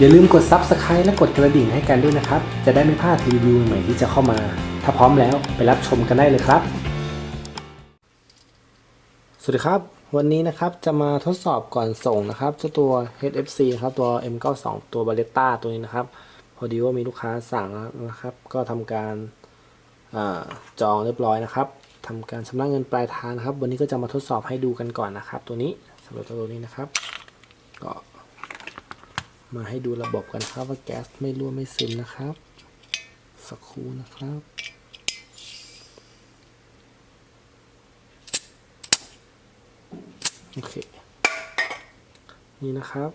อย่าลืมกด Subscribe และกดกระดิ่งให้กันด้วยนะครับ จะได้ไม่พลาดรีวิวใหม่ที่จะเข้ามา ถ้าพร้อมแล้วไปรับชมกันได้เลยครับ สวัสดีครับ วันนี้นะครับจะมาทดสอบก่อนส่งนะครับเจ้าตัว HFC ครับตัว M92 ตัว b a l e t t a ตัวนี้นะครับ พอดีว่ามีลูกค้าสั่งแล้วนะครับ ก็ทำการอาจองเรียบร้อยนะครับทำการชำระเงินปลายทางนะครับ วันนี้ก็จะมาทดสอบให้ดูกันก่อนนะครับ ตัวนี้สำหรับตัวนี้นะครับ ก็ มาให้ดูระบบกันครับว่าแก๊สไม่รั่วไม่ซึมนะครับ สักครู่นะครับ โอเค นี่นะครับ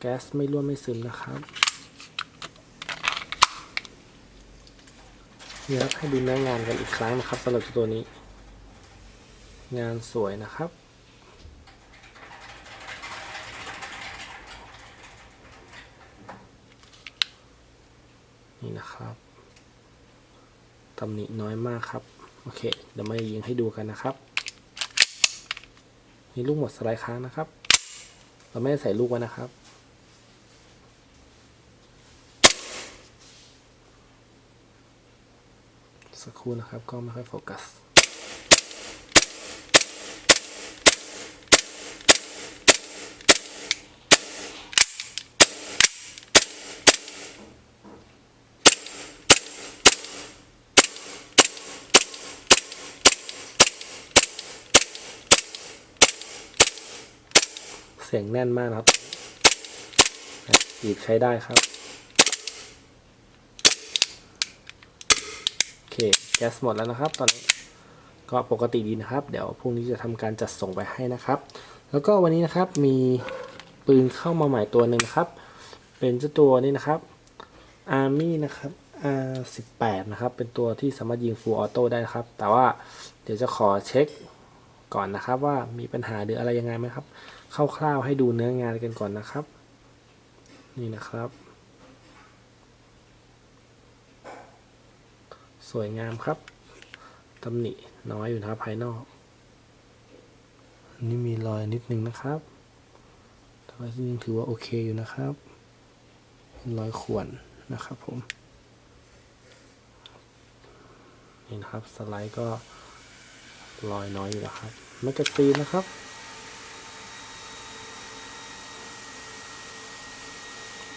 แก๊สไม่รั่วไม่ซึมนะครับนี่ครับให้ดูเนื้องานกันอีกครั้งนะครับสำหรับตัวนี้ งานสวยนะครับ นี่นะครับตำหนิน้อยมากครับ โอเค เดี๋ยวมายิงให้ดูกันนะครับมีลูกหมดสไลด์ค้างนะครับ เราไม่ได้ใส่ลูกไว้นะครับ สักครู่นะครับ ก็ไม่ค่อยโฟกัส เสียงแน่นมากนะครับบีบใช้ได้ครับ โอเคแก๊สหมดแล้วนะครับ ตอนนี้ก็ปกติดีนะครับ เดี๋ยวพรุ่งนี้จะทำการจัดส่งไปให้นะครับ แล้วก็วันนี้นะครับมีปืนเข้ามาใหม่ตัวหนึ่งครับ เป็นเจ้าตัวนี้นะครับ Army นะครับ R18 นะครับ เป็นตัวที่สามารถยิง Full Auto ได้ครับ แต่ว่าเดี๋ยวจะขอเช็ค ก่อนนะครับ ว่ามีปัญหาหรืออะไรยังไงไหมครับคร่าวๆให้ดูเนื้องานกันก่อนนะครับ นี่นะครับ สวยงามครับตำหนิน้อยอยู่นะครับภายนอก นี่มีรอยนิดนึงนะครับแต่ว่ายังถือว่าโอเคอยู่นะครับรอยข่วนนะครับผมนี่นะครับสไลด์ก็ รอยน้อยอยู่นะครับแมกกาซีนนะครับ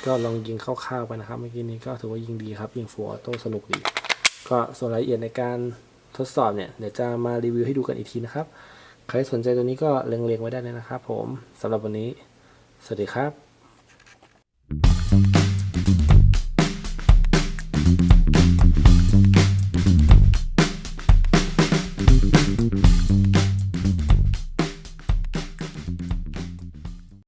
ก็ลองยิงคร่าวๆไปนะครับ เมื่อกี้นี้ก็ถือว่ายิงดีครับ ยิงฟูออโต้สนุกดี ก็ส่วนรายละเอียดในการทดสอบเนี่ย เดี๋ยวจะมารีวิวให้ดูกันอีกทีนะครับ ใครสนใจตัวนี้ก็เล็งๆไว้ได้เลยนะครับผมสำหรับวันนี้ สวัสดีครับ